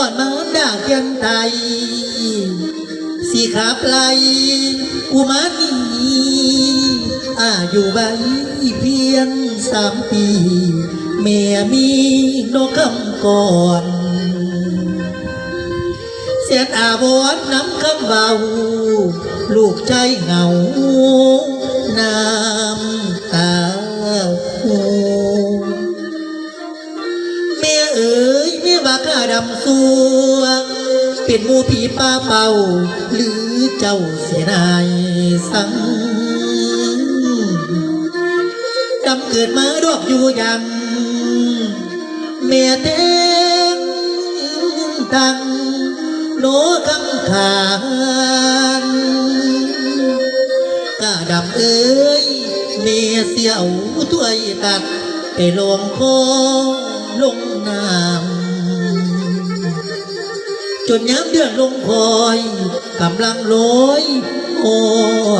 อนมาด่าเกียนไตสีขาปลายอุมานีอายุใบเพียงสามปีแม่มีนกคำก่อน เสียดอาวรน้ำคำเบา ลูกใจเหงา น้ำตาหูแม่เอ๋ ม่บากาดำสัวเป็นมูผีป้าเป่า หรือเจ้าเสียนายสังดำเกิดมาดอกอยู่ยังเมียเต้งตังโนกังขานกาดำเอ้ยเมียเสียวถ้วยตัดไปลงคอลงน้ำ จนย้ำเดือนลงคอยกำลังลอยโอ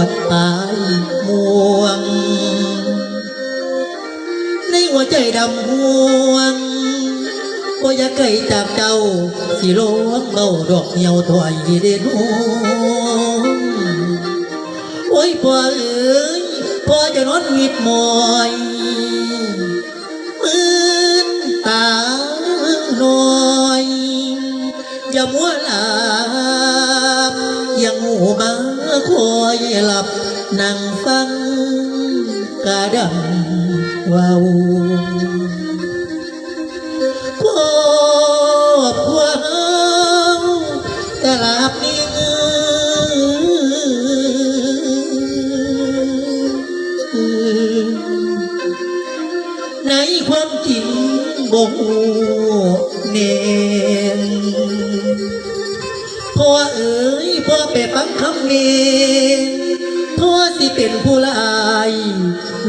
ดตายม่วง ในหัวใจดำห่วงก็อยากไกลจากเจ้า สิโลงเบาดอกเหี่ยวถอยเด่นหงโอ้ยพ่อเอ๋ยพ่อจะนอนมิดมอย อย่ามัวหลับยังหูมาคอยหลับนั่งฟังกาดำว้าครอบครัวเฮาแต่หลับนิ่งในความจริงบ่ฮู้เน่น พ่อเอ๋ยพ่อไปฟังคำเมนพ่อสิเป็นผู้ลาย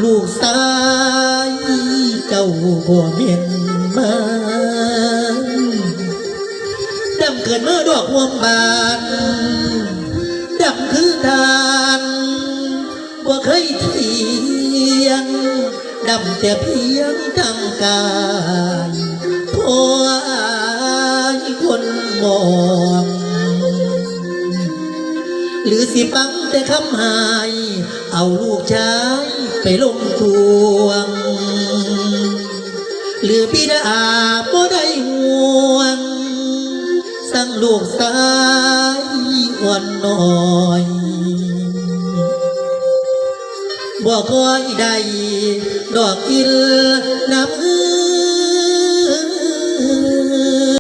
ลูกสายเจ้าบ่เมียนมาดำเกิดเมื่อดอกวงบานดำคือทานบ่เคยเทียงดำแต่เพียงทางกายพ่อ หรือสิฟังแต่คำหาย เอาลูกชายไปลงทวง หรือพี่ดาบ่ได้ห่วง สั่งลูกสายอ่อนน้อยบ่คอยได้ดอกกิน